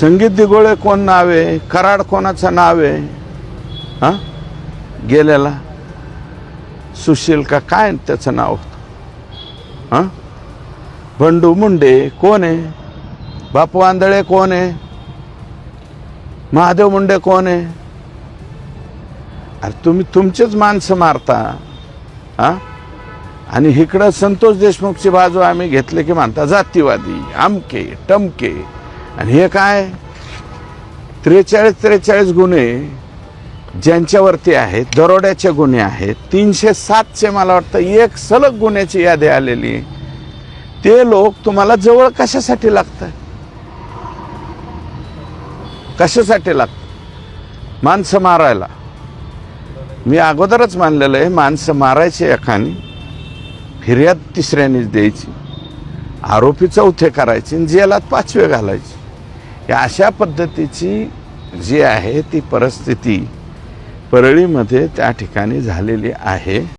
संगीत दिगोळे कोण नाव? आहे कराड कोणाचं नाव? आहे हां? गेलेला? सुशील का काय त्याचं नाव होतं? हां? बंडू मुंडे कोण आहे? बापू आंधळे कोण आहे? महादेव मुंडे कोण आहे? अरे तुम्ही तुमचेच माणसं मारता हां? आणि इकडं संतोष देशमुखची बाजू आम्ही घेतले की म्हणता जातीवादी आमके टमके आणि हे काय? त्रेचाळीस त्रेचाळीस गुन्हे ज्यांच्यावरती आहेत दरोड्याचे गुन्हे आहेत तीनशे सातशे मला वाटतं एक सलग गुन्ह्याची यादी आलेली. ते लोक तुम्हाला जवळ कशासाठी लागतात? कशासाठी लागतात? माणसं मारायला. मी अगोदरच मानलेलं आहे माणसं मारायची एकाने फिर्याद तिसऱ्यानेच द्यायची. आरोपी चौथे करायचे आणि जेलात पाचवे घालायचे. या अशा पद्धतीची जी आहे ती परिस्थिती परळीमध्ये त्या ठिकाणी झालेली आहे.